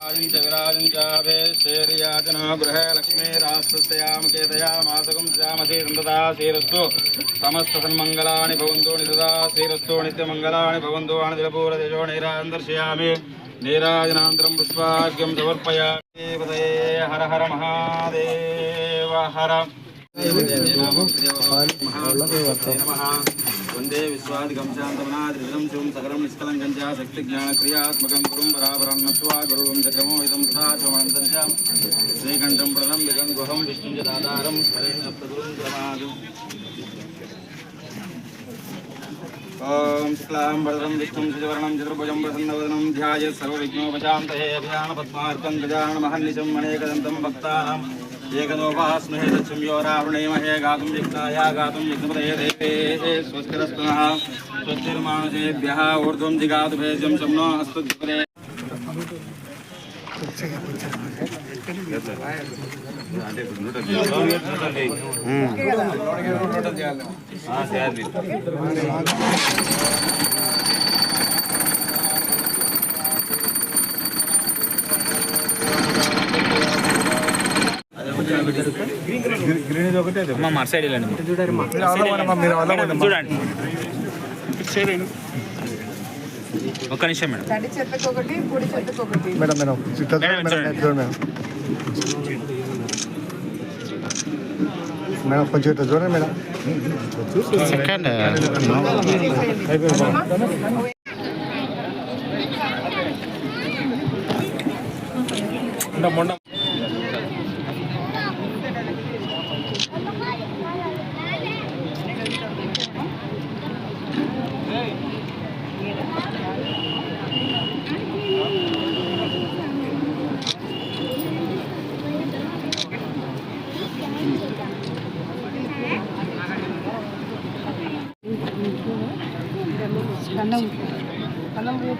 च विराजं चाभेश्चेर्याचनो गृहे लक्ष्मीरास्तस्यामकेतया मासकं श्यामसे सन्तता श्रीरस्तु समस्तसन्मङ्गलानि भवन्तु नितदा श्रीरस्तु नित्यमङ्गलानि भवन्तु अणदिलपूरदेशो नैरान्दर्शयामि नीराजनान्तरं पुष्पार्घ्यं समर्पयामि पतये हर हर महादेव हर వందే విశ్వాదిగంశాంతమనాదిం శివం సకలం నిష్కలంకం చ శక్తి జ్ఞానక్రియాత్మకం గురుం పరాపరం నత్వా గురువం చమోహితం సదాశమంతం చ శ్రీకంఠం ప్రదం విగం గుహం విష్ణు జదాధారం ప్రగురుం ప్రమాదు ఓం శుక్లాం వరదం విష్ణుం శ్రీవర్ణం చతుర్భుజం ప్రసన్నవదనం ధ్యాయ సర్వవిఘ్నోపశాంతయే అభియాన పద్మార్కం గజాన మహన్నిశం అనేకదంతం భక్తానాం ఏకదోపాస్మహే సత్సంయోరావృణేమహే గాతుం యజ్ఞాయా గాతుం యజ్ఞపదయే దేవే స్వస్తిరస్తునః స్వస్తిర్మానుషేభ్యః ఊర్ధ్వం జిగాతు భేజ్యం శమ్నో అస్తుద్భురే చేయాలి అమ్మ మా సైడ్ వెళ్ళండి చూడండి. ఒక్క నిమిషం మేడం. మేడం మేడం మేడం, కొంచెం ఇట్లా చూడండి మేడం మేడం.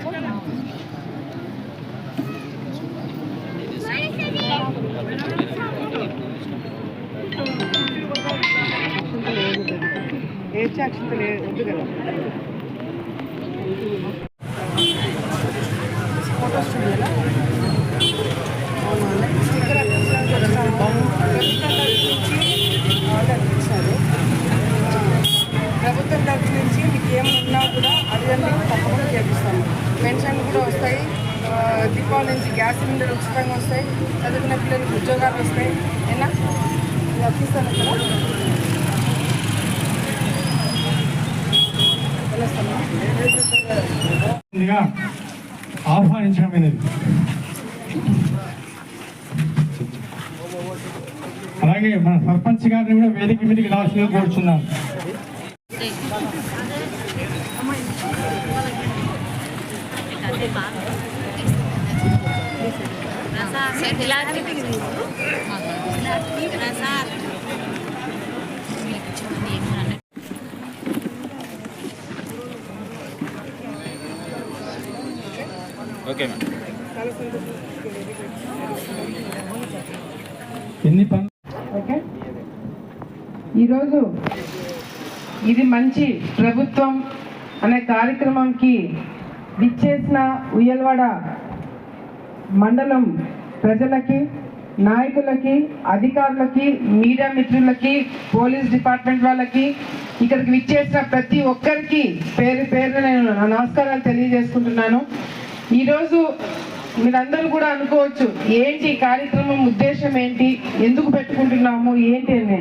అన్నం పోపు. ఏడ్చి అక్షంత లేదు వద్దు కదా ఫోటో స్టూడియోలో అవునా స్టిక్కర్ అట్టించడానికి వచ్చాము ప్రభుత్వం తరఫు నుంచి ఆర్డర్ ఇచ్చారు ప్రభుత్వం తరఫు నుంచి మీకు ఏమన్నా కూడా అడిగండి తప్పకుండా చేపిస్తాము పెన్షన్ కూడా వస్తాయి ఆ, దీపావళి నుంచి గ్యాస్ సిలిండర్ ఉచితంగా వస్తాయి చదువుకున్న పిల్లలకు ఉద్యోగాలు వస్తాయి ఏనా ఇది అప్పిస్తాను కదా వెళ్ళొస్తామా? ముందుగా ఆహ్వానించడమైనది. అలాగే మన సర్పంచ్ గారిని కూడా వేదిక మీదకి రావాల్సిందిగా కోరుచున్నాను. Okay madam. ఎన్ని ఓకే. ఈరోజు ఇది మంచి ప్రభుత్వం అనే కార్యక్రమంకి విచ్చేసిన ఉయ్యల్వాడ మండలం ప్రజలకి నాయకులకి అధికారులకి మీడియా మిత్రులకి పోలీస్ డిపార్ట్మెంట్ వాళ్ళకి ఇక్కడికి విచ్చేసిన ప్రతి ఒక్కరికి పేరు పేరు నేను నా నమస్కారాలు తెలియజేసుకుంటున్నాను. ఈరోజు మీరందరూ కూడా అనుకోవచ్చు ఏంటి ఈ కార్యక్రమం ఉద్దేశం ఏంటి ఎందుకు పెట్టుకుంటున్నాము ఏంటి అని.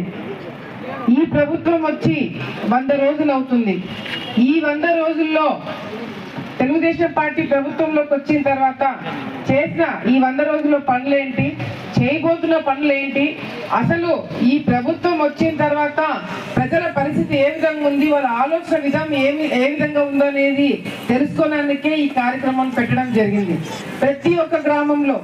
ఈ ప్రభుత్వం వచ్చి వంద రోజులు అవుతుంది. ఈ వంద రోజుల్లో తెలుగుదేశం పార్టీ ప్రభుత్వంలోకి వచ్చిన తర్వాత చేసిన ఈ వంద రోజుల్లో పనులేంటి? చేయబోతున్న పనులు ఏంటి అసలు ఈ ప్రభుత్వం వచ్చిన తర్వాత ప్రజల పరిస్థితి ఏ విధంగా ఉంది? వాళ్ళ ఆలోచన విధానం ఏమి ఏ విధంగా ఉందో అనేది తెలుసుకోవడానికే ఈ కార్యక్రమం పెట్టడం జరిగింది. ప్రతి ఒక్క గ్రామంలో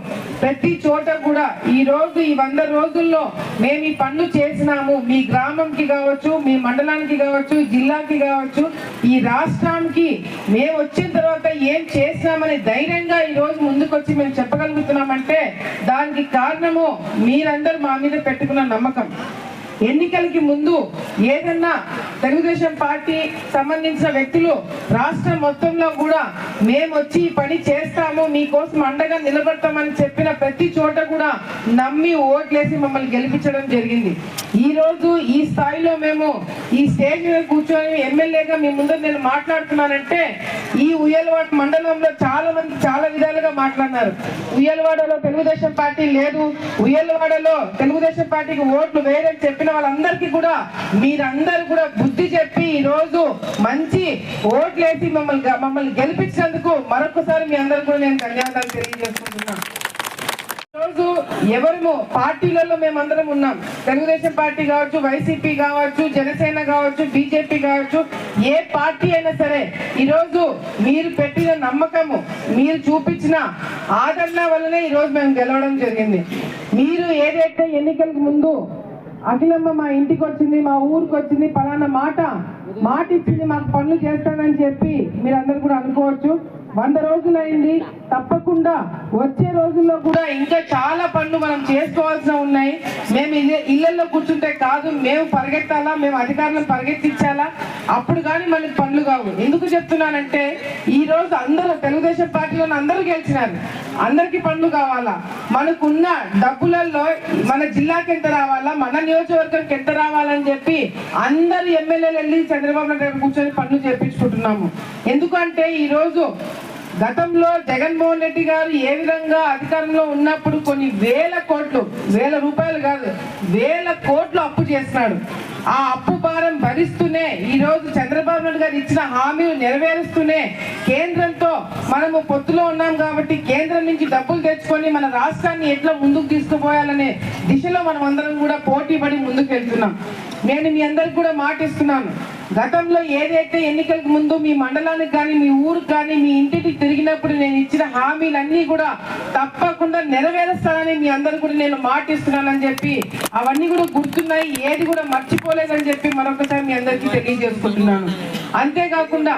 ప్రతి చోట కూడా ఈ రోజు ఈ వంద రోజుల్లో మేము ఈ పనులు చేసినాము. మీ గ్రామంకి కావచ్చు మీ మండలానికి కావచ్చు జిల్లాకి కావచ్చు ఈ రాష్ట్రానికి మేము వచ్చిన తర్వాత ఏం చేసినామని ధైర్యంగా ఈ రోజు ముందుకొచ్చి మేము చెప్పగలుగుతున్నామంటే దానికి కారణం కారణము మీరందరూ మా మీద పెట్టుకున్న నమ్మకం. ఎన్నికలకి ముందు ఏదన్నా తెలుగుదేశం పార్టీ సంబంధించిన వ్యక్తులు రాష్ట్రం మొత్తంలో కూడా మేము వచ్చి ఈ పని చేస్తాము మీకోసం అండగా నిలబడతామని చెప్పిన ప్రతి చోట కూడా నమ్మి ఓట్లేసి మమ్మల్ని గెలిపించడం జరిగింది. ఈ రోజు ఈ స్థాయిలో మేము ఈ స్టేజ్ మీద కూర్చొని ఎమ్మెల్యేగా మీ ముందర నేను మాట్లాడుతున్నానంటే ఈ ఉయ్యలవాడ మండలంలో చాలా మంది చాలా విధాలుగా మాట్లాడినారు. ఉయ్యలవాడలో తెలుగుదేశం పార్టీ లేదు. ఉయ్యలవాడలో తెలుగుదేశం పార్టీకి ఓట్లు వేరని చెప్పిన వాళ్ళందరికీ కూడా మీరందరూ కూడా బుద్ధి చెప్పి ఈ రోజు మంచి ఓట్లేసి మమ్మల్ని మమ్మల్ని గెలిపించినందుకు మరొకసారి మీ అందరూ కూడా నేను ధన్యవాదాలు తెలియజేసుకుంటున్నాను. రోజు ఎవరిమో పార్టీలలో మేమందరం ఉన్నాం. తెలుగుదేశం పార్టీ కావచ్చు వైసీపీ కావచ్చు జనసేన కావచ్చు బీజేపీ కావచ్చు ఏ పార్టీ అయినా సరే ఈరోజు మీరు పెట్టిన నమ్మకము మీరు చూపించిన ఆదరణ వల్లనే ఈరోజు మేము గెలవడం జరిగింది. మీరు ఏదైతే ఎన్నికలకు ముందు అఖిలమ్మ మా ఇంటికి వచ్చింది మా ఊరికి వచ్చింది పలానా మాట మాట ఇచ్చింది మాకు పనులు చేస్తానని చెప్పి మీరందరూ కూడా అనుకోవచ్చు. వంద రోజులైంది. తప్పకుండా వచ్చే రోజుల్లో కూడా ఇంకా చాలా పనులు మనం చేసుకోవాల్సిన ఉన్నాయి. మేము ఇళ్ళలో కూర్చుంటే కాదు మేము పరిగెత్తాలా మేము అధికారులను పరిగెత్తించాలా? అప్పుడు కానీ మనకి పనులు కావు. ఎందుకు చెప్తున్నానంటే ఈ రోజు అందరూ తెలుగుదేశం పార్టీలో అందరూ గెలిచినారు. అందరికి పనులు కావాలా? మనకున్న డబ్బులలో మన జిల్లాకి ఎంత రావాలా? మన నియోజకవర్గంకి ఎంత రావాలని చెప్పి అందరు ఎమ్మెల్యేలు వెళ్ళి చంద్రబాబు నాయుడు కూర్చొని పనులు చేపించుకుంటున్నాము. ఎందుకంటే ఈరోజు గతంలో జగన్మోహన్ రెడ్డి గారు ఏ విధంగా అధికారంలో ఉన్నప్పుడు కొన్ని వేల కోట్లు వేల రూపాయలు కాదు వేల కోట్లు అప్పు చేస్తున్నాడు. ఆ అప్పు భారం భరిస్తూనే ఈరోజు చంద్రబాబు నాయుడు గారు ఇచ్చిన హామీలు నెరవేరుస్తూనే కేంద్రంతో మనము పొత్తులో ఉన్నాం కాబట్టి కేంద్రం నుంచి డబ్బులు తెచ్చుకొని మన రాష్ట్రాన్ని ఎట్లా ముందుకు తీసుకుపోయాలనే దిశలో మనం అందరం కూడా పోటీ పడి ముందుకు వెళ్తున్నాం. నేను మీ అందరికి కూడా మాటిస్తున్నాను. గతంలో ఏదైతే ఎన్నికలకు ముందు మీ మండలానికి కానీ మీ ఊరికి కానీ మీ ఇంటికి తిరిగినప్పుడు నేను ఇచ్చిన హామీలన్నీ కూడా తప్పకుండా నెరవేరుస్తానని మీ అందరు కూడా నేను మాటిస్తున్నానని చెప్పి అవన్నీ కూడా గుర్తున్నాయి ఏది కూడా మర్చిపోలేదని చెప్పి మరొకసారి మీ అందరికీ తెలియజేసుకుంటున్నాను. అంతేకాకుండా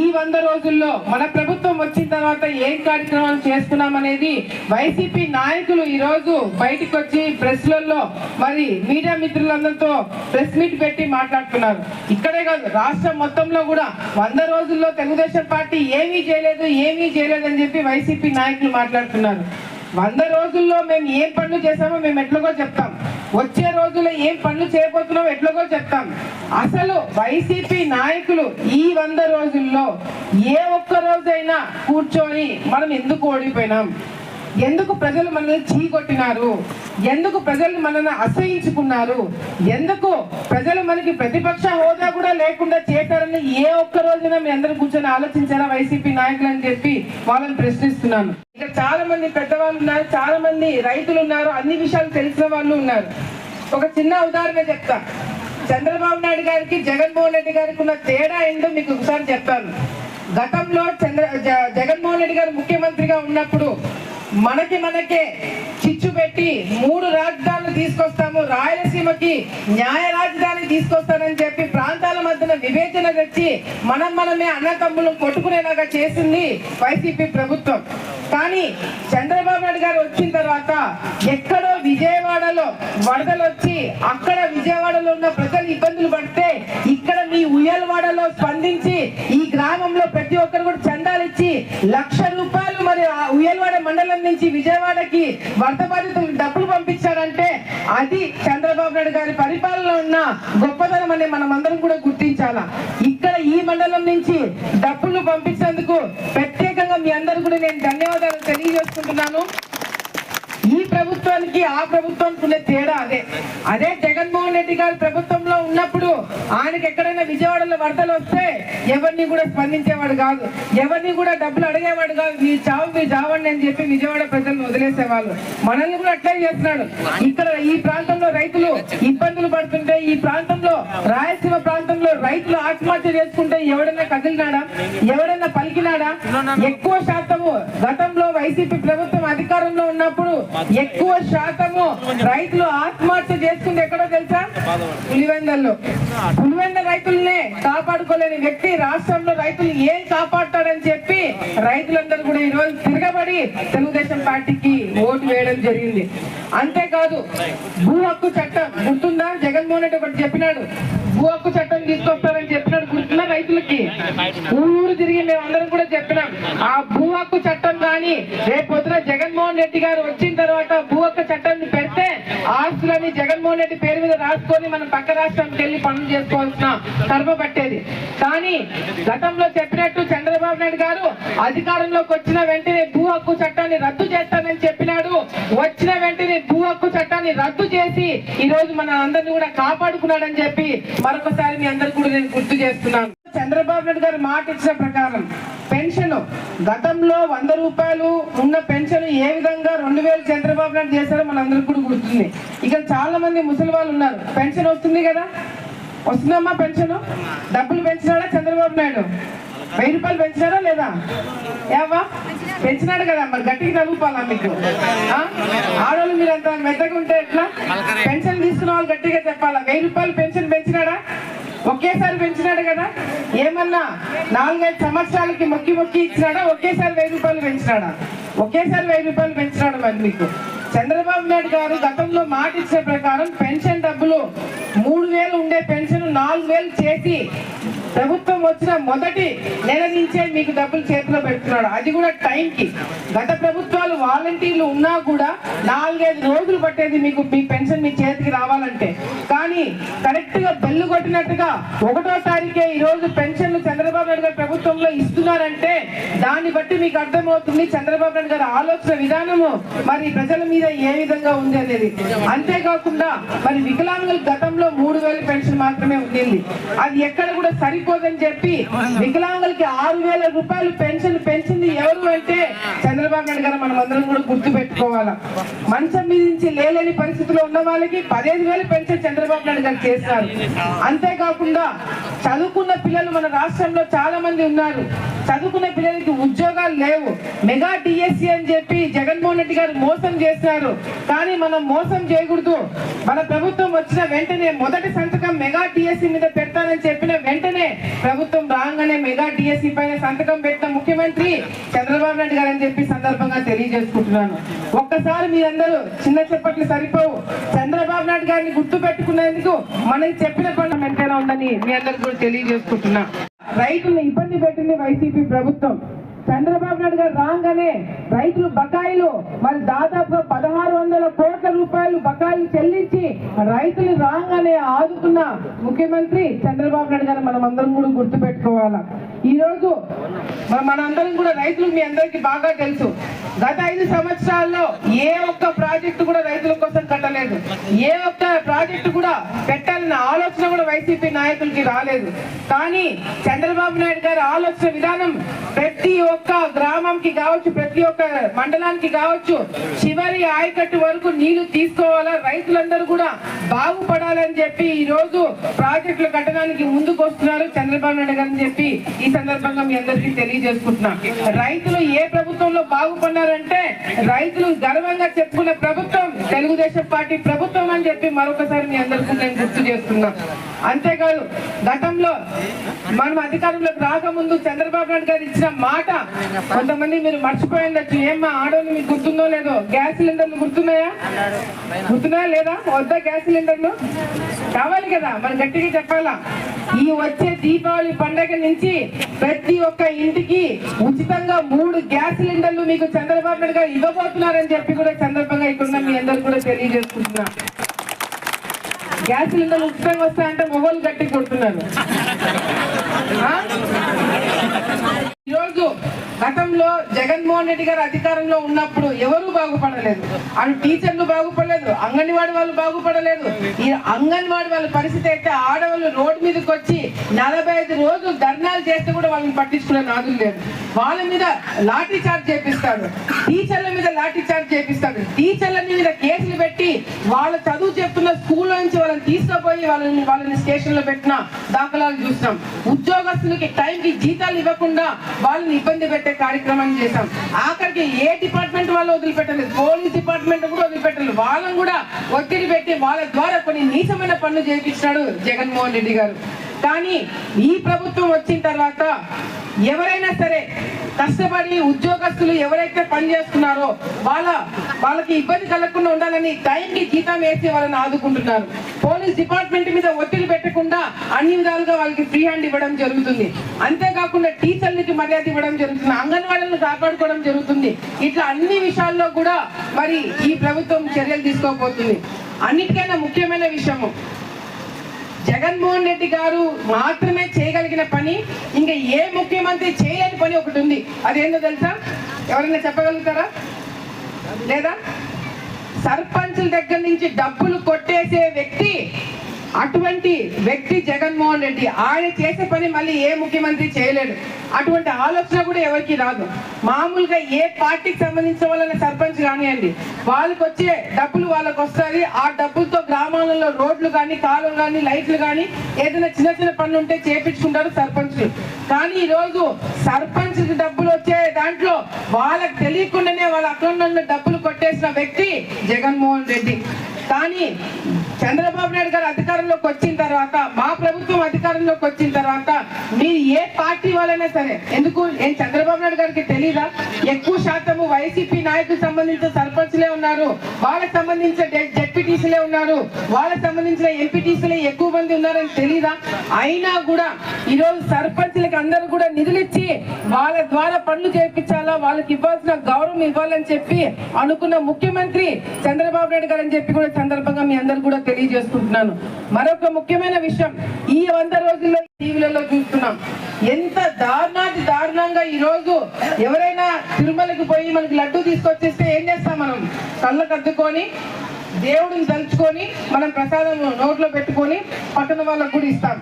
ఈ వంద రోజుల్లో మన ప్రభుత్వం వచ్చిన తర్వాత ఏం కార్యక్రమాలు చేస్తున్నామనేది వైసీపీ నాయకులు ఈ రోజు బయటకు వచ్చి ప్రెస్లలో మరి మీడియా మిత్రులందరితో ప్రెస్ మీట్ పెట్టి మాట్లాడుతున్నారు. ఇక్కడే కాదు రాష్ట్రం మొత్తంలో కూడా వంద రోజుల్లో తెలుగుదేశం పార్టీ ఏమీ చేయలేదు ఏమీ చేయలేదు అని చెప్పి వైసీపీ నాయకులు మాట్లాడుతున్నారు. వంద రోజుల్లో మేము ఏం పనులు చేసామో మేము ఎట్లాగో చెప్తాం. వచ్చే రోజుల్లో ఏం పనులు చేయబోతున్నామో ఎట్లాగో చెప్తాం. అసలు వైసీపీ నాయకులు ఈ వంద రోజుల్లో ఏ ఒక్క రోజైనా కూర్చొని మనం ఎందుకు ఓడిపోయినాం? ఎందుకు ప్రజలు మనల్ని చీకొట్టినారు? ఎందుకు ప్రజలు మనల్ని అసహించుకున్నారు? ఎందుకు ప్రజలు మనకి ప్రతిపక్ష హోదా కూడా లేకుండా చేశారని ఏ ఒక్క రోజున మీ అందరూ కూర్చొని ఆలోచించారా వైసీపీ నాయకులు అని చెప్పి వాళ్ళని ప్రశ్నిస్తున్నాను. ఇక్కడ చాలా మంది పెద్దవాళ్ళు ఉన్నారు చాలా మంది రైతులు ఉన్నారు అన్ని విషయాలు తెలిసిన వాళ్ళు ఉన్నారు. ఒక చిన్న ఉదాహరణ చెప్తా. చంద్రబాబు నాయుడు గారికి జగన్మోహన్ రెడ్డి గారికి ఉన్న తేడా ఏంటో మీకు ఒకసారి చెప్తాను. గతంలో చంద్ర జ- జగన్మోహన్ రెడ్డి గారు ముఖ్యమంత్రిగా ఉన్నప్పుడు మనకి మనకే చిచ్చు పెట్టి మూడు రాజధానులు తీసుకొస్తాము. రాయలసీమకి న్యాయ రాజధాని తీసుకొస్తానని చెప్పి ప్రాంతాల మధ్యన వివేచన తెచ్చి మనం మనమే అన్నతమ్ములు కొట్టుకునేలాగా చేసింది వైసీపీ ప్రభుత్వం. కానీ చంద్రబాబు నాయుడు గారు వచ్చిన తర్వాత ఎక్కడో విజయవాడలో వరదలు వచ్చి అక్కడ విజయవాడలో ఉన్న ప్రజలు ఇబ్బందులు పడితే ఇక్కడ మీ ఉయ్యలవాడలో స్పందించి ఈ గ్రామంలో ప్రతి ఒక్కరు కూడా చందాలిచ్చి లక్ష రూపాయలు మరి ఆ ఉయ్యలవాడ మండలం నుంచి విజయవాడకి వరద బాధితులకు డబ్బులు పంపించారంటే అది చంద్రబాబు నాయుడు గారి పరిపాలన ఉన్న గొప్పతనం అని మనం అందరం కూడా గుర్తించాలా. ఇక్కడ ఈ మండలం నుంచి డబ్బులు పంపించేందుకు ప్రత్యేకంగా మీ అందరు కూడా నేను ధన్యవాదాలు తెలియజేసుకుంటున్నాను. ఈ ప్రభుత్వానికి ఆ ప్రభుత్వానికి ఉన్న తేడా అదే. అదే జగన్మోహన్ రెడ్డి గారు ప్రభుత్వంలో ఉన్నప్పుడు ఆయనకి ఎక్కడైనా విజయవాడలో వరదలు వస్తే ఎవరిని కూడా స్పందించేవాడు కాదు. ఎవరిని కూడా డబ్బులు అడిగేవాడు కాదు. మీ చావు మీ చావండి అని చెప్పి విజయవాడ ప్రజలను వదిలేసేవాళ్ళు. మనల్ని కూడా అట్లే చేస్తున్నాడు. ఇక్కడ ఈ ప్రాంతంలో రైతులు ఇబ్బందులు పడుతుంటే ఈ ప్రాంతంలో రాయలసీమ ప్రాంతంలో రైతులు ఆత్మహత్య చేసుకుంటే ఎవడైనా కదిలినాడా? ఎవడైనా పలికినాడా? ఎక్కువ శాతము గతంలో వైసీపీ ప్రభుత్వం అధికారంలో ఉన్నప్పుడు ఎక్కువ శాతము రైతులు ఆత్మహత్య చేసుకుంది ఎక్కడో తెలుసా? పులివెందల్లో. పులివెంద రైతులనే కాపాడుకోలేని వ్యక్తి రాష్ట్రంలో రైతులు ఏం కాపాడతాడని చెప్పి రైతులందరూ కూడా ఈ రోజు తిరగబడి తెలుగుదేశం పార్టీకి ఓటు వేయడం జరిగింది. అంతేకాదు భూ హక్కు చట్టం గుర్తుందా? జగన్మోహన్ రెడ్డి ఒకటి చెప్పినాడు. భూ హక్కు చట్టం తీసుకొస్తారని చెప్పినాడు. గుర్తుందా రైతులకి? ఊరు తిరిగి మేమందరం కూడా చెప్పినాం. ఆ భూ హక్కు చట్టం కానీ రేపు పొద్దున జగన్మోహన్ రెడ్డి గారు వచ్చిన తర్వాత భూ హక్కు చట్టాన్ని పెడితే ఆస్తులని జగన్మోహన్ రెడ్డి పేరు మీద రాసుకొని మనం పక్క రాష్ట్రానికి వెళ్ళి పనులు చేసుకోవాల్సిన కర్మ పట్టేది. కానీ గతంలో చెప్పినట్టు చంద్రబాబు నాయుడు గారు అధికారంలోకి వచ్చిన వెంటనే భూ హక్కు చట్టాన్ని రద్దు చేస్తానని చెప్పినాడు. వచ్చిన వెంటనే భూ హక్కు చట్టాన్ని రద్దు చేసి ఈ రోజు మన అందరిని కూడా కాపాడుకున్నాడని చెప్పి మరొకసారి మీ అందరు కూడా నేను గుర్తు చేస్తున్నాను. చంద్రబాబు నాయుడు గారు మాట ఇచ్చిన ప్రకారం పెన్షన్ గతంలో వంద రూపాయలు ఉన్న పెన్షన్ ఏ విధంగా రెండు వేలు చంద్రబాబు నాయుడు చేశారో మనందరికి కూడా గుర్తుంది. ఇక్కడ చాలా మంది ముసలి వాళ్ళు ఉన్నారు. పెన్షన్ వస్తుంది కదా? వస్తుందమ్మా పెన్షన్? డబ్బులు పెంచినాడా చంద్రబాబు నాయుడు? వెయ్యి రూపాయలు పెంచినారా లేదా? ఏవా పెంచినాడు కదా మరి గట్టిగా చదువుకోవాలా మీకు? ఆడవాళ్ళు మీరు అంత మెత్తగా ఉంటే ఎట్లా? పెన్షన్ తీసుకున్న వాళ్ళు గట్టిగా చెప్పాలా? వెయ్యి రూపాయలు పెన్షన్ పెంచినాడా? ఒకేసారి పెంచినాడు కదా? ఏమన్నా నాలుగైదు సంవత్సరాలకి మొక్కి మొక్కి ఇచ్చినాడా? ఒకేసారి వెయ్యి రూపాయలు పెంచినాడా? ఒకేసారి వెయ్యి రూపాయలు పెంచినాడు మరి మీకు. చంద్రబాబు నాయుడు గారు గతంలో మాట ఇచ్చే ప్రకారం పెన్షన్ డబ్బులు మూడు వేలు ఉండే పెన్షన్ నాలుగు వేలు చేసి ప్రభుత్వం వచ్చిన మొదటి నెల నుంచే మీకు డబ్బులు చేతిలో పెడుతున్నాడు. అది కూడా టైంకి గత ప్రభుత్వాలు వాలంటీర్లు ఉన్నా కూడా నాలుగైదు రోజులు పట్టేది మీకు మీ పెన్షన్ మీ చేతికి రావాలంటే. కానీ కరెక్ట్గా బెల్లు కొట్టినట్టుగా ఒకటో తారీఖే ఈ రోజు పెన్షన్లు చంద్రబాబు నాయుడు గారు ప్రభుత్వంలో ఇస్తున్నారంటే దాన్ని బట్టి మీకు అర్థమవుతుంది చంద్రబాబు నాయుడు గారి ఆలోచన విధానము మరి ప్రజల మీద ఏ విధంగా ఉంది అనేది. అంతేకాకుండా మరి వికలాంగులు గతంలో మూడు వేల పెన్షన్ మాత్రమే ఉండింది. అది ఎక్కడ కూడా సరి సరిపోదని చెప్పి వికలాంగులకి ఆరు వేల రూపాయలు పెన్షన్ పెంచింది ఎవరు అంటే చంద్రబాబు నాయుడు గారు. మనం అందరం కూడా గుర్తు పెట్టుకోవాలా. మంచం మీదించి లేలేని పరిస్థితిలో ఉన్న వాళ్ళకి పదిహేను వేలు పెన్షన్ చంద్రబాబు నాయుడు గారు చేస్తారు. అంతేకాకుండా చదువుకున్న పిల్లలు మన రాష్ట్రంలో చాలా మంది ఉన్నారు. చదువుకునే పిల్లలకి ఉద్యోగాలు లేవు. మెగా డిఎస్సి అని చెప్పి జగన్మోహన్ రెడ్డి గారు మోసం చేస్తున్నారు. కానీ మనం మోసం చేయకూడదు. మన ప్రభుత్వం వచ్చిన వెంటనే మొదటి సంతకం మెగా డిఎస్సి మీద పెడతానని చెప్పిన వెంటనే ప్రభుత్వం రాగానే మెగా డిఎస్సి పైన సంతకం పెట్టిన ముఖ్యమంత్రి చంద్రబాబు నాయుడు గారు అని చెప్పి సందర్భంగా తెలియజేసుకుంటున్నాను. ఒక్కసారి మీరందరూ చిన్న చెప్పట్లు సరిపోవు. చంద్రబాబు నాయుడు గారిని గుర్తు పెట్టుకునేందుకు మనం చెప్పిన పనులు ఎంతైనా ఉందని మీ అందరికి కూడా తెలియజేసుకుంటున్నా. రైతులను ఇబ్బంది పెట్టింది వైసీపీ ప్రభుత్వం. చంద్రబాబు నాయుడు గారు రాగానే రైతులు బకాయిలు మరి దాదాపుగా పదహారు వందల కోట్ల రూపాయలు బకాయిలు చెల్లించి రైతులు రాగానే ఆదుకున్న ముఖ్యమంత్రి చంద్రబాబు నాయుడు గారు మనం అందరం కూడా గుర్తు పెట్టుకోవాలా ఈ రోజు మనందరం కూడా రైతులు మీ అందరికీ బాగా తెలుసు. గత ఐదు సంవత్సరాల్లో ఏ ఒక్క ప్రాజెక్టు కూడా రైతుల కోసం కట్టలేదు. ఏ ఒక్క ప్రాజెక్టు కూడా పెట్టాలన్న ఆలోచన కూడా వైసీపీ నాయకులకి రాలేదు. కానీ చంద్రబాబు నాయుడు గారి ఆలోచన విధానం ప్రతి ఒక్క గ్రామంకి కావచ్చు ప్రతి ఒక్క మండలానికి కావచ్చు చివరి ఆయకట్టు వరకు నీళ్ళు తీసుకోవాలా? రైతులందరూ కూడా బాగుపడాలని చెప్పి ఈ రోజు ప్రాజెక్టులు కట్టడానికి ముందుకు వస్తున్నారు చంద్రబాబు నాయుడు గారు అని చెప్పి ఈ సందర్భంగా మీ అందరికీ తెలియజేసుకుంటున్నా. రైతులు ఏ ప్రభుత్వంలో బాగుపడినారంటే రైతులు గర్వంగా చెప్పుకునే ప్రభుత్వం తెలుగుదేశం పార్టీ ప్రభుత్వం అని చెప్పి మరొకసారి మీ అందరికీ నేను గుర్తు చేస్తున్నా. అంతేకాదు గతంలో మనం అధికారంలోకి రాకముందు చంద్రబాబు నాయుడు గారు ఇచ్చిన మాట కొంతమంది మీరు మర్చిపోయి ఉండొచ్చు. ఏమ్మా ఆడోళ్ళు మీకు గుర్తుందో లేదో? గ్యాస్ సిలిండర్లు గుర్తున్నాయా? గుర్తున్నాయా లేదా? వద్దా గ్యాస్ సిలిండర్లు? కావాలి కదా మనం గట్టిగా చెప్పాలా? ఈ వచ్చే దీపావళి పండగ నుంచి ప్రతి ఒక్క ఇంటికి ఉచితంగా మూడు గ్యాస్ సిలిండర్లు మీకు చంద్రబాబు నాయుడు గారు ఇవ్వబోతున్నారని చెప్పి కూడా సందర్భంగా ఇక్కడ మీ అందరు కూడా తెలియజేసుకుంటున్నాను గ్యాస్ సిలిండర్లు ఉచితంగా వస్తాయంటే మొగోళ్ళు గట్టి కొడుతున్నారు. ఈరోజు గతంలో జగన్మోహన్ రెడ్డి గారు అధికారంలో ఉన్నప్పుడు ఎవరు బాగుపడలేదు? అటు టీచర్లు బాగుపడలేదు అంగన్వాడి వాళ్ళు బాగుపడలేదు. ఈ అంగన్వాడి వాళ్ళ పరిస్థితి అయితే ఆడవాళ్ళు రోడ్డు మీదకి వచ్చి నలభై ఐదు రోజులు ధర్నాలు చేస్తే కూడా వాళ్ళని పట్టించుకునే నాదులు లేదు వాళ్ళ మీద లాఠీ చార్జ్ చేపిస్తాడు టీచర్ల మీద లాఠీ చార్జ్ చేపిస్తాడు టీచర్ల మీద కేసులు పెట్టి వాళ్ళ చదువు చెప్తున్న స్కూల్లో నుంచి వాళ్ళని తీసుకుపోయి వాళ్ళని వాళ్ళని స్టేషన్లో పెట్టిన దాఖలాలు చూస్తాం ఉద్యోగస్తులకి టైంకి జీతాలు ఇవ్వకుండా వాళ్ళని ఇబ్బంది పెట్టే కార్యక్రమం చేశాం. ఆఖరికి ఏ డిపార్ట్మెంట్ వాళ్ళు వదిలిపెట్టలేదు పోలీస్ డిపార్ట్మెంట్ కూడా వదిలిపెట్టలేదు. వాళ్ళని కూడా ఒత్తిడి పెట్టి వాళ్ళ ద్వారా కొన్ని నీచమైన పనులు చేపించినాడు జగన్మోహన్ రెడ్డి గారు. కానీ ఈ ప్రభుత్వం వచ్చిన తర్వాత ఎవరైనా సరే కష్టపడి ఉద్యోగస్తులు ఎవరైతే పని చేస్తున్నారో వాళ్ళ వాళ్ళకి ఇబ్బంది కలగకుండా ఉండాలని టైంకి జీతం వేసి వాళ్ళని ఆదుకుంటున్నారు. పోలీస్ డిపార్ట్మెంట్ మీద ఒత్తిడి పెట్టకుండా అన్ని విధాలుగా వాళ్ళకి ఫ్రీ హ్యాండ్ ఇవ్వడం జరుగుతుంది. అంతేకాకుండా టీచర్లకి మర్యాద ఇవ్వడం జరుగుతుంది. అంగన్వాడీలను కాపాడుకోవడం జరుగుతుంది. ఇట్లా అన్ని విషయాల్లో కూడా మరి ఈ ప్రభుత్వం చర్యలు తీసుకోబోతుంది. అన్నిటికైనా ముఖ్యమైన విషయము జగన్మోహన్ రెడ్డి గారు మాత్రమే చేయగలిగిన పని ఇంకా ఏ ముఖ్యమంత్రి చేయలేని పని ఒకటి ఉంది. అదేందో తెలుసా? ఎవరైనా చెప్పగలుగుతారా? లేదా? సర్పంచుల దగ్గర నుంచి డబ్బులు కొట్టేసే వ్యక్తి అటువంటి వ్యక్తి జగన్మోహన్ రెడ్డి ఆయన చేసే పని మళ్ళీ ఏ ముఖ్యమంత్రి చేయలేడు. అటువంటి ఆలోచన కూడా ఎవరికి రాదు. మామూలుగా ఏ పార్టీకి సంబంధించిన వాళ్ళని సర్పంచ్ కానివ్వండి వాళ్ళకి వచ్చే డబ్బులు వాళ్ళకి వస్తుంది ఆ డబ్బులతో గ్రామాలలో రోడ్లు కానీ కాలువలు కానీ లైట్లు కానీ ఏదైనా చిన్న చిన్న పనులు ఉంటే చేపించుకుంటారు సర్పంచ్లు. కానీ ఈ రోజు సర్పంచ్ డబ్బులు వచ్చే దాంట్లో వాళ్ళకి తెలియకుండానే వాళ్ళ అకౌంట్ ఉన్న డబ్బులు కొట్టేసిన వ్యక్తి జగన్మోహన్ రెడ్డి. కానీ చంద్రబాబు నాయుడు గారు అధికారంలోకి వచ్చిన తర్వాత మా ప్రభుత్వం అధికారంలోకి వచ్చిన తర్వాత మీరు ఏ పార్టీ వాళ్ళైనా సరే ఎందుకు? ఏం చంద్రబాబు నాయుడు గారికి తెలీదా? ఎక్కువ శాతము వైసీపీ నాయకులకు సంబంధించిన సర్పంచ్లే ఉన్నారు. వాళ్ళకి సంబంధించిన జెడ్పీటీసీలే ఉన్నారు. వాళ్ళకి సంబంధించిన ఎంపీటీసీలే ఎక్కువ మంది ఉన్నారని తెలీదా? అయినా కూడా ఈరోజు సర్పంచ్లకి అందరూ కూడా నిధులిచ్చి వాళ్ళ ద్వారా పనులు చేయించాలా? వాళ్ళకి ఇవ్వాల్సిన గౌరవం ఇవ్వాలని చెప్పి అనుకున్న ముఖ్యమంత్రి చంద్రబాబు నాయుడు గారు అని చెప్పి కూడా సందర్భంగా మీ అందరు కూడా తెలియజేసుకుంటున్నాను. మరొక ముఖ్యమైన విషయం ఈ వంద రోజుల్లో టీవీలలో చూస్తున్నాం. ఎంత దారుణాది దారుణంగా ఈ రోజు ఎవరైనా తిరుమలకి పోయి మనకి లడ్డు తీసుకొచ్చేస్తే ఏం చేస్తాం మనం? కళ్ళకు అద్దుకొని దేవుడిని తలుచుకొని మనం ప్రసాదం నోట్లో పెట్టుకొని పక్కన వాళ్ళకు కూడా ఇస్తాం.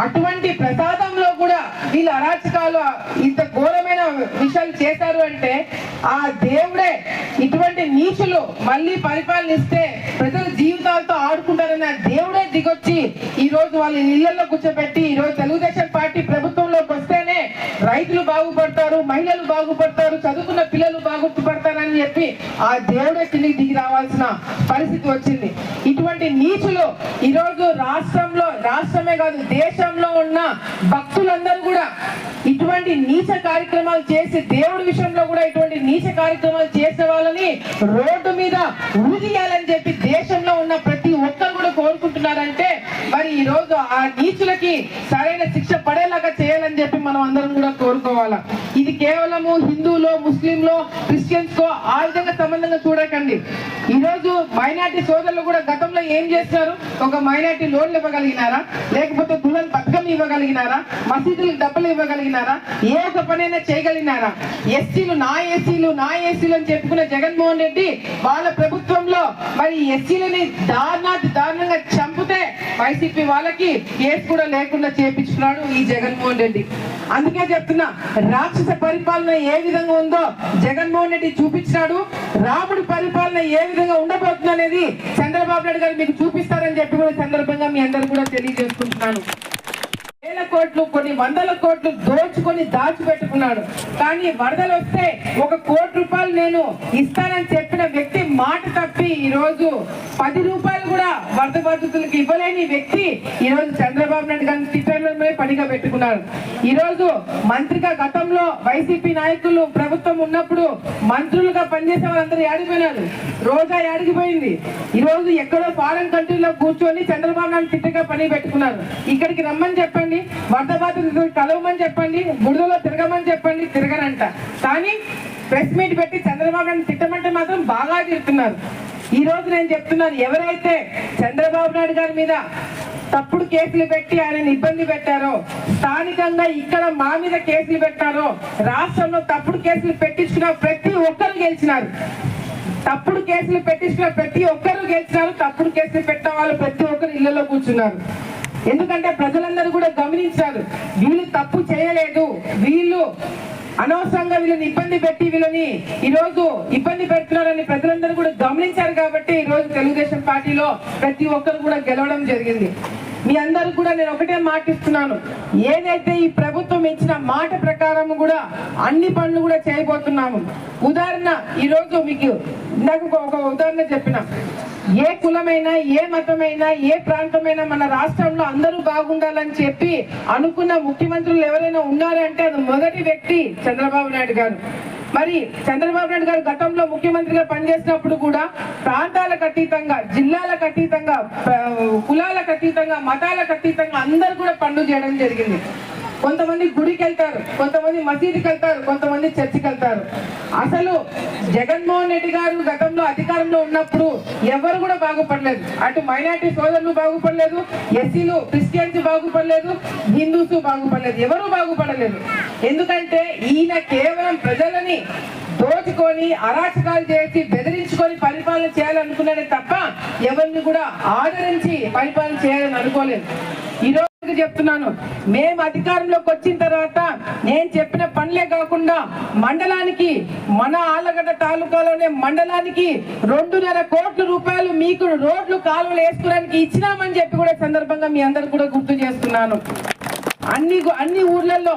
అటువంటి ప్రసాదంలో కూడా వీళ్ళు అరాచకాలు ఇంత ఘోరమైన విషయాలు చేశారు అంటే ఆ దేవుడే ఇటువంటి నీచులు మళ్ళీ పరిపాలన ఇస్తే ప్రజల జీవితాలతో ఆడుకుంటారని ఆ దేవుడే దిగొచ్చి ఈ రోజు వాళ్ళ ఇళ్ళలో కూర్చోబెట్టి ఈ రోజు తెలుగుదేశం పార్టీ రైతులు బాగుపడతారు మహిళలు బాగుపడతారు చదువుకున్న పిల్లలు బాగుపడతారని చెప్పి ఆ దేవుడే కిందికి దిగి రావాల్సిన పరిస్థితి వచ్చింది. ఇటువంటి నీచులు ఈ రోజు రాష్ట్రంలో రాష్ట్రమే కాదు దేశంలో ఉన్న భక్తులందరూ కూడా ఇటువంటి నీచ కార్యక్రమాలు చేసి దేవుడి విషయంలో కూడా ఇటువంటి నీచ కార్యక్రమాలు చేసే వాళ్ళని రోడ్డు మీద ఊదియాలని చెప్పి దేశంలో ఉన్న ప్రతి ఒక్కరు కూడా కోరుకుంటున్నారంటే మరి ఈ రోజు ఆ నీచులకి సరైన శిక్ష పడేలాగా చేయాలని చెప్పి మనం అందరం కూడా కోరుకోవాలా. ఇది కేవలము హిందువులో ముస్లింలో క్రిస్టియన్స్ కో ఆ విధంగా సంబంధంగా చూడకండి. ఈ రోజు మైనార్టీ సోదరులు కూడా గతంలో ఏం చేస్తున్నారు? ఒక మైనార్టీ లోన్లు ఇవ్వగలిగినారా? లేకపోతే దుల్హన్ బతుకం ఇవ్వగలిగినారా? మసీదులకు డబ్బులు ఇవ్వగలిగినారా? ఏ ఒక పనైనా చేయగలిగినారా? ఎస్సీలు నా ఎస్సీలు నా ఎస్సీలు అని చెప్పుకున్న జగన్మోహన్ రెడ్డి వాళ్ళ ప్రభుత్వంలో మరి ఎస్సీలని దారుణాది దారుణంగా చంపితే వైసీపీ వాళ్ళకి కేసు కూడా లేకుండా చేపించుకున్నాడు ఈ జగన్మోహన్ రెడ్డి. అందుకే చెప్తున్నా రాక్షస పరిపాలన ఏ విధంగా ఉందో జగన్మోహన్ రెడ్డి చూపించినాడు. రాముడి పరిపాలన ఏ విధంగా ఉండబోతుంది అనేది చంద్రబాబు నాయుడు గారు మీకు చూపిస్తారని చెప్పి కూడా సందర్భంగా మీ అందరూ కూడా తెలియజేసుకుంటున్నాను. వేల కోట్లు కొన్ని వందల కోట్లు దోచుకొని దాచిపెట్టుకున్నాడు. కానీ వరదలు వస్తే ఒక కోటి రూపాయలు నేను ఇస్తానని చెప్పిన వ్యక్తి మాట తప్పి ఈ రోజు పది రూపాయలు కూడా వరద బాధితులకు ఇవ్వలేని వ్యక్తి ఈ రోజు చంద్రబాబు నాయుడు గారిని ట్విట్టర్లోనే పనిగా పెట్టుకున్నాడు. ఈ రోజు మంత్రిగా గతంలో వైసీపీ నాయకులు ప్రభుత్వం ఉన్నప్పుడు మంత్రులుగా పనిచేసే వాళ్ళందరూ ఏడిపోయినారు రోజా ఏడిగిపోయింది ఈ రోజు ఎక్కడో ఫారెన్ కంట్రీలో కూర్చొని చంద్రబాబు నాయుడు తిట్టగా పని పెట్టుకున్నారు. ఇక్కడికి రమ్మని చెప్పండి. వరద బాధితులు కలవమని చెప్పండి బుడదలో తిరగమని చెప్పండి తిరగరంట. కానీ ప్రెస్ మీట్ పెట్టి చంద్రబాబు నాయుడు తిట్టమంటే మాత్రం బాగా తిడుతున్నారు. ఈ రోజు నేను చెప్తున్నాను ఎవరైతే చంద్రబాబు నాయుడు గారి మీద తప్పుడు కేసులు పెట్టి ఆయనను ఇబ్బంది పెట్టారో స్థానికంగా ఇక్కడ మా మీద కేసులు పెట్టారో రాష్ట్రంలో తప్పుడు కేసులు పెట్టించుకున్న ప్రతి ఒక్కరు గెలిచినారు. తప్పుడు కేసులు పెట్టించుకున్న ప్రతి ఒక్కరు గెలిచినారు తప్పుడు కేసులు పెట్టిన వాళ్ళు ప్రతి ఒక్కరు ఇళ్ళలో కూర్చున్నారు. ఎందుకంటే ప్రజలందరూ కూడా గమనించారు వీళ్ళు తప్పు చేయలేదు. వీళ్ళు అనవసరంగా వీళ్ళని ఇబ్బంది పెట్టి వీళ్ళని ఈ రోజు ఇబ్బంది పెడుతున్నారని ప్రజలందరూ కూడా గమనించారు కాబట్టి ఈ రోజు తెలుగుదేశం పార్టీలో ప్రతి ఒక్కరు కూడా గెలవడం జరిగింది. మీ అందరూ కూడా నేను ఒకటే మాటిస్తున్నాను. ఏదైతే ఈ ప్రభుత్వం ఇచ్చిన మాట ప్రకారం కూడా అన్ని పనులు కూడా చేయబోతున్నాము. ఉదాహరణ ఈ రోజు మీకు ఇందాక ఒక- ఒక ఉదాహరణ చెప్పిన. ఏ కులమైనా ఏ మతమైనా ఏ ప్రాంతమైనా మన రాష్ట్రంలో అందరూ బాగుండాలని చెప్పి అనుకున్న ముఖ్యమంత్రులు ఎవరైనా ఉన్నారంటే అది మొదటి వ్యక్తి చంద్రబాబు నాయుడు గారు. మరి చంద్రబాబు నాయుడు గారు గతంలో ముఖ్యమంత్రిగా పనిచేసినప్పుడు కూడా ప్రాంతాలకు అతీతంగా జిల్లాలకు అతీతంగా కులాలకు అతీతంగా మతాలకు అతీతంగా అందరూ కూడా పనులు చేయడం జరిగింది. కొంతమంది గుడికి వెళ్తారు కొంతమంది మసీదుకి వెళ్తారు కొంతమంది చర్చికి వెళ్తారు అసలు జగన్మోహన్ రెడ్డి గారు గతంలో అధికారంలో ఉన్నప్పుడు ఎవరు కూడా బాగుపడలేదు. అటు మైనార్టీ సోదరులు బాగుపడలేదు ఎస్సీలు క్రిస్టియన్స్ బాగుపడలేదు హిందూస్ బాగుపడలేదు ఎవరు బాగుపడలేదు. ఎందుకంటే ఈయన కేవలం ప్రజలని దోచుకొని అరాచకాలు చేసి బెదిరించుకొని పరిపాలన చేయాలనుకున్నాడే తప్ప ఎవరిని కూడా ఆదరించి పరిపాలన చేయాలని అనుకోలేదు. ఈరోజు చెప్తున్నాను? మేము అధికారంలోకి వచ్చిన తర్వాత నేను చెప్పిన పనులే కాకుండా మండలానికి మన ఆలగడ్డ తాలూకాలోనే మండలానికి రెండున్నర కోట్ల రూపాయలు మీకు రోడ్లు కాలువలు వేసుకోవడానికి ఇచ్చినామని చెప్పి కూడా సందర్భంగా మీ అందరు కూడా గుర్తు చేస్తున్నాను. అన్ని అన్ని ఊర్లలో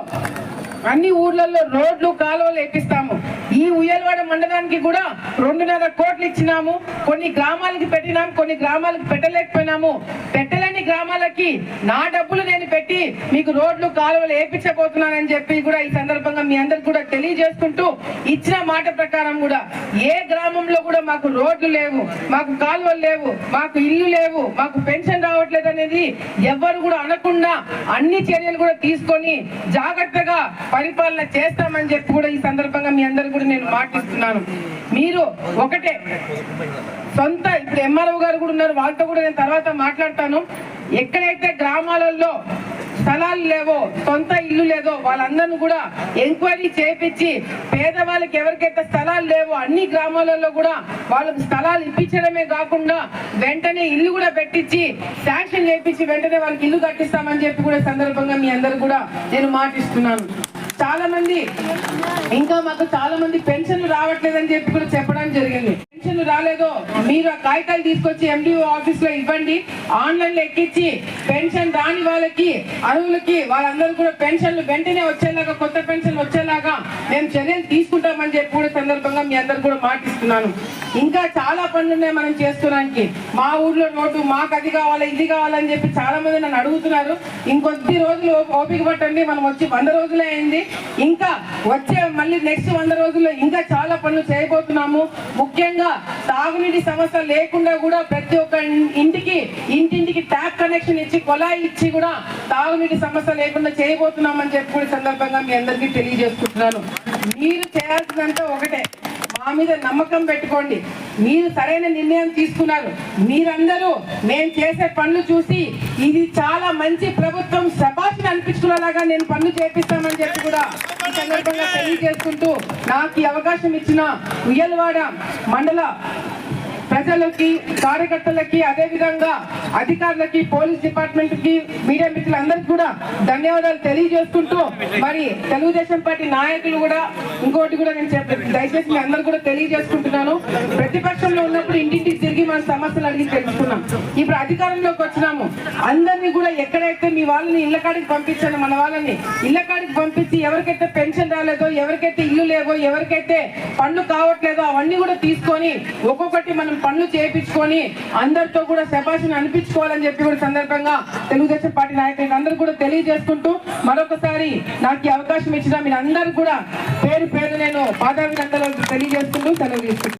అన్ని ఊర్లలో రోడ్లు కాలువలు వేపిస్తాము. ఈ ఉయ్యలవాడ మండలానికి కూడా రెండున్నర కోట్లు ఇచ్చినాము. కొన్ని గ్రామాలకి పెట్టినాము కొన్ని గ్రామాలకు పెట్టలేకపోయినాము. పెట్టలేని గ్రామాలకి నా డబ్బులు నేను పెట్టి మీకు రోడ్లు కాలువలు వేపించబోతున్నానని చెప్పి కూడా ఈ సందర్భంగా మీ అందరికి కూడా తెలియజేసుకుంటూ ఇచ్చిన మాట ప్రకారం కూడా ఏ గ్రామంలో కూడా మాకు రోడ్లు లేవు మాకు కాలువలు లేవు మాకు ఇల్లు లేవు మాకు పెన్షన్ రావట్లేదు అనేది ఎవ్వరు కూడా అనకుండా అన్ని చర్యలు కూడా తీసుకొని జాగ్రత్తగా పరిపాలన చేస్తామని చెప్పి కూడా ఈ సందర్భంగా మీ అందరు కూడా నేను మాటిస్తున్నాను. మీరు ఒకటే సొంత ఇప్పుడు ఎంఆర్ఓ గారు కూడా ఉన్నారు వాళ్ళతో కూడా నేను తర్వాత మాట్లాడతాను. ఎక్కడైతే గ్రామాలలో స్థలాలు లేవో సొంత ఇల్లు లేదో వాళ్ళందరిని కూడా ఎంక్వైరీ చేపించి పేదవాళ్ళకి ఎవరికైతే స్థలాలు లేవో అన్ని గ్రామాలలో కూడా వాళ్ళకి స్థలాలు ఇప్పించడమే కాకుండా వెంటనే ఇల్లు కూడా పెట్టించి శాంక్షన్ చేపించి వెంటనే వాళ్ళకి ఇల్లు కట్టిస్తామని చెప్పి కూడా సందర్భంగా మీ అందరు కూడా నేను మాటిస్తున్నాను. చాలా మంది ఇంకా మాకు చాలా మంది పెన్షన్లు రావట్లేదని చెప్పి కూడా చెప్పడం జరిగింది. పెన్షన్ రాలేదో మీరు ఆ కాగితాలు తీసుకొచ్చి ఎండిఓ ఆఫీస్లో ఇవ్వండి. ఆన్లైన్లో ఎక్కించి పెన్షన్ రాని వాళ్ళకి అరువులకి వాళ్ళందరూ కూడా పెన్షన్లు వెంటనే వచ్చేలాగా కొత్త పెన్షన్ వచ్చేలాగా మేము చర్యలు తీసుకుంటామని చెప్పి కూడా సందర్భంగా మీ అందరు కూడా మాటిస్తున్నాను. ఇంకా చాలా పనులు ఉన్నాయి మనం చేసుకోవడానికి మా ఊర్లో నోటు మాకు అది కావాలి ఇది కావాలని చెప్పి చాలా మంది నన్ను అడుగుతున్నారు. ఇంకొద్ది రోజులు ఓ- ఓపిక పట్టండి మనం వచ్చి వంద రోజులే అయింది. ఇంకా వచ్చే మళ్ళీ నెక్స్ట్ వంద రోజుల్లో ఇంకా చాలా పనులు చేయబోతున్నాము. ముఖ్యంగా తాగునీటి సమస్య లేకుండా కూడా ప్రతి ఒక్క ఇంటికి ఇంటింటికి ట్యాప్ కనెక్షన్ ఇచ్చి కొలాయి ఇచ్చి కూడా తాగునీటి సమస్య లేకుండా చేయబోతున్నామని చెప్పి కూడా సందర్భంగా మీ అందరికీ తెలియజేసుకుంటున్నాను మీరు చేయాల్సిందంటే ఒకటే. మా మీద నమ్మకం పెట్టుకోండి. మీరు సరైన నిర్ణయం తీసుకున్నారు. మీరందరూ మేము చేసే పనులు చూసి ఇది చాలా మంచి ప్రభుత్వం శబాష్ అనిపించుకునేలాగా నేను పనులు చేపిస్తామని చెప్పి కూడా ఈ సందర్భంగా తెలియజేసుకుంటూ నాకు ఈ అవకాశం ఇచ్చిన ఉయ్యలవాడ మండల ప్రజలకి కార్యకర్తలకి అదే విధంగా అధికారులకి పోలీస్ డిపార్ట్మెంట్కి మీడియా మిత్రులందరికీ కూడా ధన్యవాదాలు తెలియజేసుకుంటూ మరి తెలుగుదేశం పార్టీ నాయకులు కూడా ఇంకోటి కూడా నేను చెప్ప దయచేసి మీ అందరు కూడా తెలియజేసుకుంటున్నాను. ప్రతిపక్షంలో ఉన్నప్పుడు ఇంటింటికి తిరిగి మన సమస్యలు అడిగి తెలుసుకున్నాం. ఇప్పుడు అధికారంలోకి వచ్చినాము. అందరినీ కూడా ఎక్కడైతే మీ వాళ్ళని ఇళ్ళ కాడికి పంపించాను మన వాళ్ళని ఇళ్ళ కాడికి పంపించి ఎవరికైతే పెన్షన్ రాలేదో ఎవరికైతే ఇల్లు లేవో ఎవరికైతే పండ్లు కావట్లేదో అవన్నీ కూడా తీసుకొని ఒక్కొక్కటి మనం పనులు చేయించుకొని అందరితో కూడా శబాషను అనిపించుకోవాలని చెప్పి కూడా సందర్భంగా తెలుగుదేశం పార్టీ నాయకులకు అందరూ కూడా తెలియజేసుకుంటూ మరొకసారి నాకు అవకాశం ఇచ్చిన మీరు అందరూ కూడా పేరు పేరు నేను పాదాభినందనలు తెలియజేసుకుంటూ సెలవు